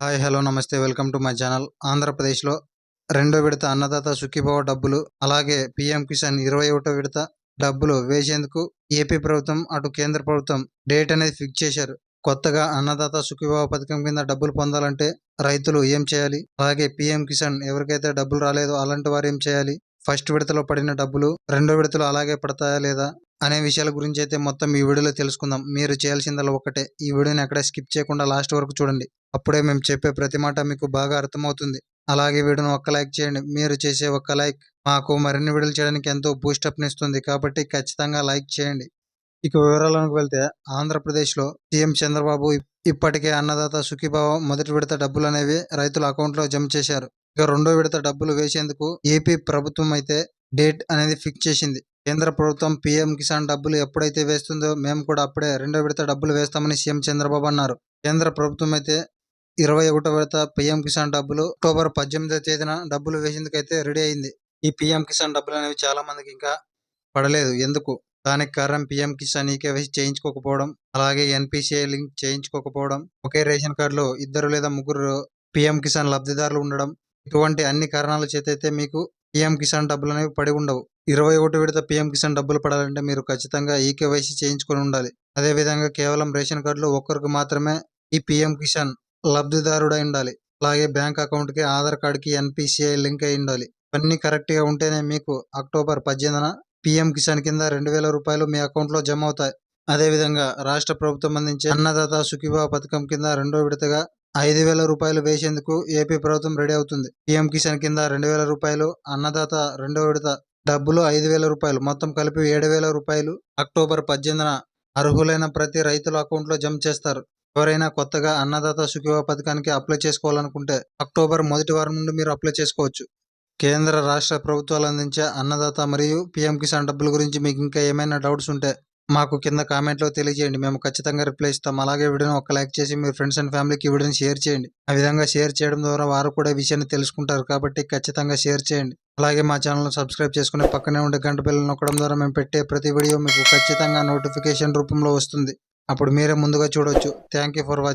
Hi hello నమస్తే welcome to my channel. ఆంధ్రప్రదేశ్లో రెండో విడత అన్నదాత సుఖీభావ డబ్బులు అలాగే పిఎం కిసాన్ ఇరవై ఒకటో విడత డబ్బులు వేసేందుకు ఏపీ ప్రభుత్వం అటు కేంద్ర ప్రభుత్వం డేట్ అనేది ఫిక్స్ చేశారు. కొత్తగా అన్నదాత సుఖీభావ పథకం కింద డబ్బులు పొందాలంటే రైతులు ఏం చేయాలి? అలాగే పిఎం కిసాన్ ఎవరికైతే డబ్బులు రాలేదో అలాంటి వారు ఏం చేయాలి? ఫస్ట్ విడతలో పడిన డబ్బులు రెండో విడతలో అలాగే పడతాయా లేదా? అనే విషయాల గురించి అయితే మొత్తం ఈ వీడియోలో తెలుసుకుందాం. మీరు చేయాల్సిందల్లా ఒకటే ఈ వీడియోని ఎక్కడ స్కిప్ చేయకుండా లాస్ట్ వరకు చూడండి. అప్పుడే మేము చెప్పే ప్రతి మాట మీకు బాగా అర్థమవుతుంది. అలాగే వీడియోను ఒక్క లైక్ చేయండి. మీరు చేసే ఒక్క లైక్ మాకు మరిన్ని వీడియోలు చేయడానికి ఎంతో బూస్టప్ని ఇస్తుంది. కాబట్టి ఖచ్చితంగా లైక్ చేయండి. ఇక వివరాలకు వెళ్తే ఆంధ్రప్రదేశ్లో సీఎం చంద్రబాబు ఇప్పటికే అన్నదాత సుఖీభావ మొదటి విడత డబ్బులు అనేవి రైతుల అకౌంట్లో జమ చేశారు. ఇక రెండో విడత డబ్బులు వేసేందుకు ఏపీ ప్రభుత్వం అయితే డేట్ అనేది ఫిక్స్ చేసింది. కేంద్ర ప్రభుత్వం పీఎం కిసాన్ డబ్బులు ఎప్పుడైతే వేస్తుందో మేము కూడా అప్పుడే రెండో విడత డబ్బులు వేస్తామని సీఎం చంద్రబాబు అన్నారు. కేంద్ర ప్రభుత్వం అయితే ఇరవై ఒకటో విడత పీఎం కిసాన్ డబ్బులు అక్టోబర్ పద్దెనిమిదో తేదీన డబ్బులు వేసేందుకైతే రెడీ అయింది. ఈ పీఎం కిసాన్ డబ్బులు అనేవి చాలా మందికి ఇంకా పడలేదు. ఎందుకు? దానికి కారణం పీఎం కిసాన్ ఈకేవైసీ చేయించుకోకపోవడం అలాగే ఎన్పిసిఐ లింక్ చేయించుకోకపోవడం ఒకే రేషన్ కార్డులో ఇద్దరు లేదా ముగ్గురు పీఎం కిసాన్ లబ్ధిదారులు ఉండడం ఇటువంటి అన్ని కారణాల చేత అయితే మీకు పీఎం కిసాన్ డబ్బులు అనేవి పడి ఉండవు. ఇరవై ఒకటి విడత పీఎం కిసాన్ డబ్బులు పడాలంటే మీరు ఖచ్చితంగా ఈ కేవైసీ చేయించుకొని ఉండాలి. అదేవిధంగా కేవలం రేషన్ కార్డులో ఒక్కరికి మాత్రమే ఈ పీఎం కిసాన్ లబ్ధిదారుడై ఉండాలి. అలాగే బ్యాంక్ అకౌంట్కి ఆధార్ కార్డ్కి ఎన్పిసిఐ లింక్ అయి ఉండాలి. ఇవన్నీ కరెక్ట్గా ఉంటేనే మీకు అక్టోబర్ పద్దెనిమిదిన పీఎం కిసాన్ కింద రెండు వేల రూపాయలు మీ అకౌంట్లో జమ అవుతాయి. అదేవిధంగా రాష్ట్ర ప్రభుత్వం అందించే అన్నదాత సుఖీభావ పథకం కింద రెండో విడతగా ఐదు వేల రూపాయలు వేసేందుకు ఏపీ ప్రభుత్వం రెడీ అవుతుంది. పీఎం కిసాన్ కింద రెండు వేల రూపాయలు అన్నదాత రెండో విడత డబ్బులు ఐదు వేల రూపాయలు. మొత్తం కలిపి ఏడు వేల రూపాయలు. అక్టోబర్ పద్దెనిమిదిన అర్హులైన ప్రతి రైతుల అకౌంట్లో జమ చేస్తారు. ఎవరైనా కొత్తగా అన్నదాత సుఖీవ పథకానికి అప్లై చేసుకోవాలనుకుంటే అక్టోబర్ మొదటి వారం నుండి మీరు అప్లై చేసుకోవచ్చు. కేంద్ర రాష్ట్ర ప్రభుత్వాలు అందించే అన్నదాత మరియు పిఎం కిసాన్ డబ్బుల గురించి మీకు ఇంకా ఏమైనా డౌట్స్ ఉంటే మాకు కింద కామెంట్లో తెలియజేయండి. మేము ఖచ్చితంగా రిప్లై ఇస్తాం. అలాగే వీడియోని ఒక లైక్ చేసి మీ ఫ్రెండ్స్ అండ్ ఫ్యామిలీకి వీడియోని షేర్ చేయండి. ఆ విధంగా షేర్ చేయడం ద్వారా వారు కూడా ఈ విషయాన్ని తెలుసుకుంటారు. కాబట్టి ఖచ్చితంగా షేర్ చేయండి. అలాగే మా ఛానల్ను సబ్స్క్రైబ్ చేసుకుని పక్కనే ఉండే గంట బిల్లు నొక్కడం ద్వారా మేము పెట్టే ప్రతి వీడియో మీకు ఖచ్చితంగా నోటిఫికేషన్ రూపంలో వస్తుంది. అప్పుడు మీరే ముందుగా చూడొచ్చు. Thank you for watching